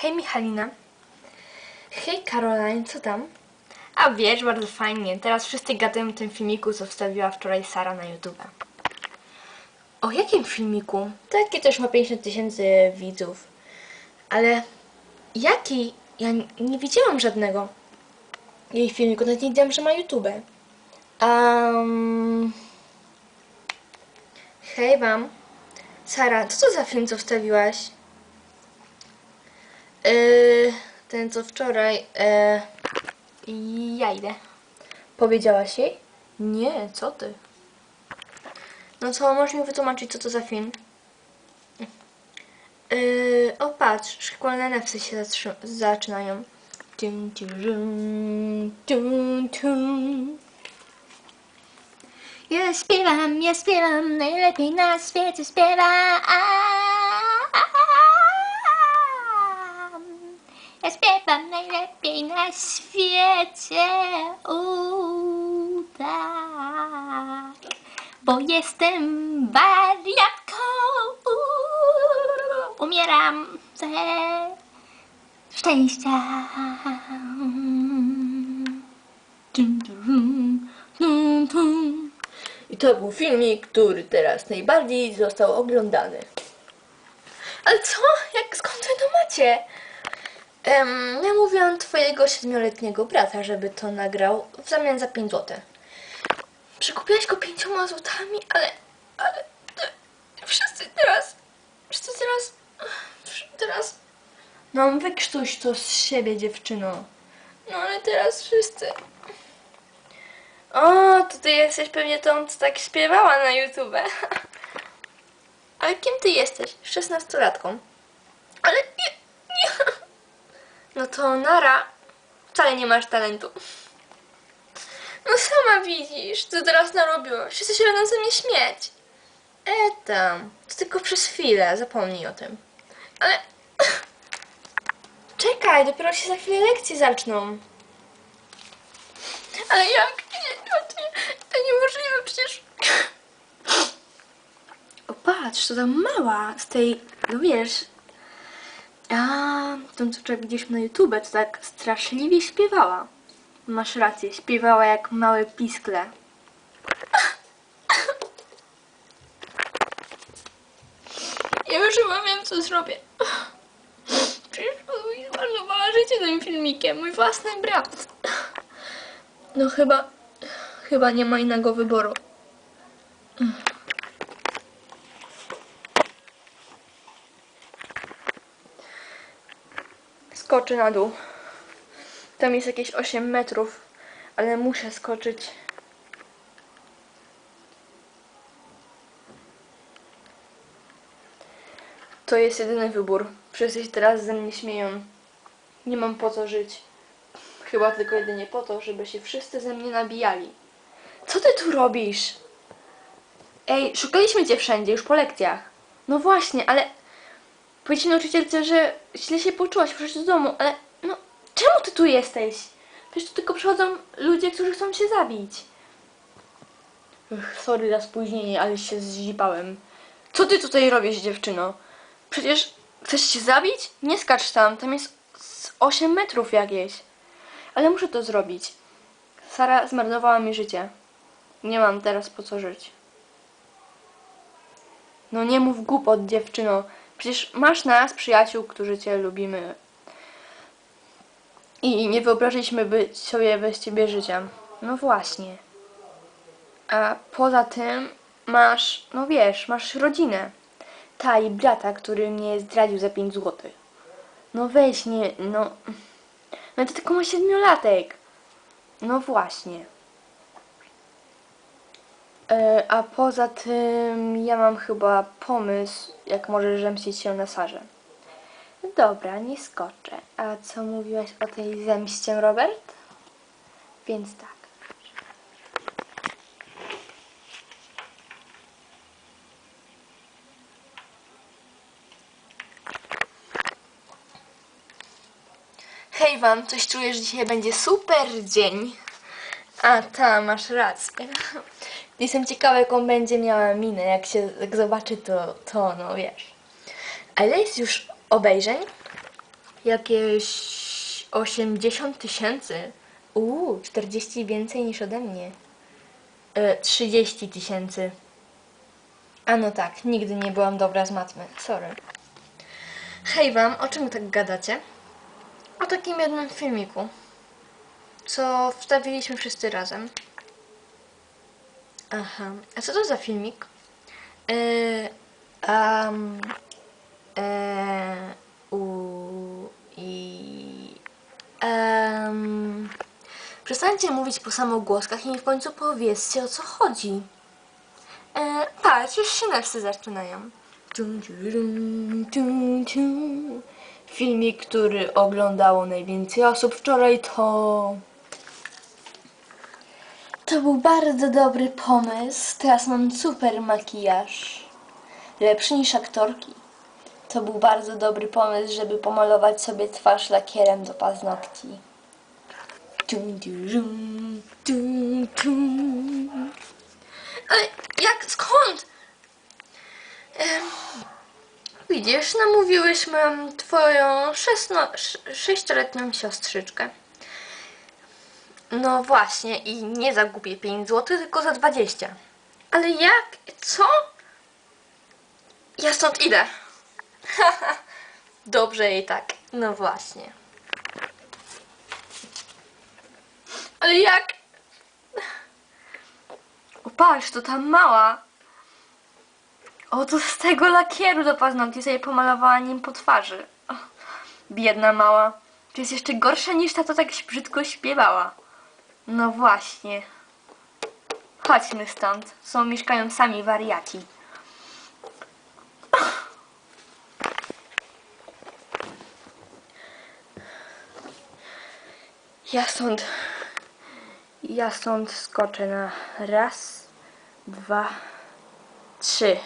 Hej Michalina. Hej Caroline, co tam? A wiesz, bardzo fajnie. Teraz wszyscy gadają o tym filmiku, co wstawiła wczoraj Sara na YouTube. O jakim filmiku? Taki też ma 50 tysięcy widzów. Ale jaki? Ja nie widziałam żadnego jej filmiku, nawet nie wiedziałam, że ma YouTube. Um... Hej wam. Sara, co to za film, co wstawiłaś? Yy, ten co wczoraj. Yy, ja idę. Powiedziałaś jej? Nie, co ty? No co, możesz mi wytłumaczyć, co to za film? Yy, o patrz, szkolne nefsy się zaczynają. Tum. Ja śpiewam, ja śpiewam, najlepiej na świecie śpiewam. Śpiewam najlepiej na świecie. Tak. Bo jestem wariatką. Umieram ze szczęścia. I to był filmik, który teraz najbardziej został oglądany. Ale co? Jak skąd wy to macie? Um, ja mówiłam twojego siedmioletniego brata, żeby to nagrał w zamian za 5 zł. Przekupiłaś go 5 złotami, ale, ale wszyscy teraz, wszyscy teraz, teraz... No wykrztuś to z siebie dziewczyno. No ale teraz wszyscy... O, to ty jesteś pewnie tą, co tak śpiewała na YouTube. Ale kim ty jesteś? 16-latką. No to Nara, wcale nie masz talentu. No sama widzisz, co teraz narobiłaś. Wszyscy się będą ze mnie śmiać. E tam, to tylko przez chwilę, zapomnij o tym. Ale... Czekaj, dopiero się za chwilę lekcje zaczną. Ale jak? Nie, to, nie, to niemożliwe przecież. O, patrz, to ta mała z tej, no wiesz. A, tą co wczoraj widzieliśmy na YouTube, to tak straszliwie śpiewała. Masz rację, śpiewała jak małe piskle. Ja już chyba wiem, co zrobię. Przecież mi zmarnowała życie tym filmikiem, mój własny brat. No chyba, chyba nie ma innego wyboru. Skoczę na dół. Tam jest jakieś 8 metrów, ale muszę skoczyć. To jest jedyny wybór. Wszyscy się teraz ze mnie śmieją. Nie mam po co żyć. Chyba tylko jedynie po to, żeby się wszyscy ze mnie nabijali. Co ty tu robisz? Ej, szukaliśmy cię wszędzie, już po lekcjach. No właśnie, ale powiedzcie nauczycielce, że źle się poczułaś, proszę do domu, ale no, czemu ty tu jesteś? Przecież tu tylko przychodzą ludzie, którzy chcą się zabić. Ech, sorry za spóźnienie, ale się zzipałem. Co ty tutaj robisz, dziewczyno? Przecież chcesz się zabić? Nie skacz tam, tam jest z 8 metrów jakieś. Ale muszę to zrobić. Sara zmarnowała mi życie. Nie mam teraz po co żyć. No nie mów głupot, dziewczyno. Przecież masz nas, przyjaciół, którzy cię lubimy. I nie wyobrażaliśmy by sobie bez ciebie życia. No właśnie. A poza tym masz, no wiesz, masz rodzinę. Ta i brata, który mnie zdradził za 5 złotych. No weź, nie, no... No to tylko ma siedmiolatek. No właśnie. E, a poza tym ja mam chyba pomysł, jak możesz zemścić się na Sarze. Dobra, nie skoczę. A co mówiłaś o tej zemście, Robert? Więc tak. Hej wam, coś czuję, że dzisiaj będzie super dzień. A ta, masz rację. Jestem ciekawa, jaką będzie miała minę, jak się jak zobaczy to, to, no wiesz. A ile jest już obejrzeń? Jakieś 80 tysięcy. Uuu, 40 więcej niż ode mnie. E, 30 tysięcy. A no tak, nigdy nie byłam dobra z matmy. Sorry. Hej wam, o czym tak gadacie? O takim jednym filmiku, co wstawiliśmy wszyscy razem. Aha, a co to za filmik? Yy, um, e, u, i, em, przestańcie mówić po samogłoskach i w końcu powiedzcie o co chodzi. E, patrz, już się zaczynają. Filmik, który oglądało najwięcej osób wczoraj to... To był bardzo dobry pomysł. Teraz mam super makijaż. Lepszy niż aktorki. To był bardzo dobry pomysł, żeby pomalować sobie twarz lakierem do paznokci. Tum, turum, tum, tum. Ale jak, skąd? Em, widzisz, namówiłyśmy twoją sześcioletnią siostrzyczkę. No właśnie, i nie za głupie 5 zł, tylko za 20. Ale jak? Co? Ja stąd idę. Dobrze jej tak. No właśnie. Ale jak? O, patrz, to ta mała. O, to z tego lakieru do paznokci sobie pomalowała nim po twarzy. O, biedna mała. To jest jeszcze gorsza niż ta, to tak brzydko śpiewała. No właśnie. Chodźmy stąd. Są mieszkają sami wariaci. Ja stąd. Ja stąd skoczę na raz, dwa, trzy.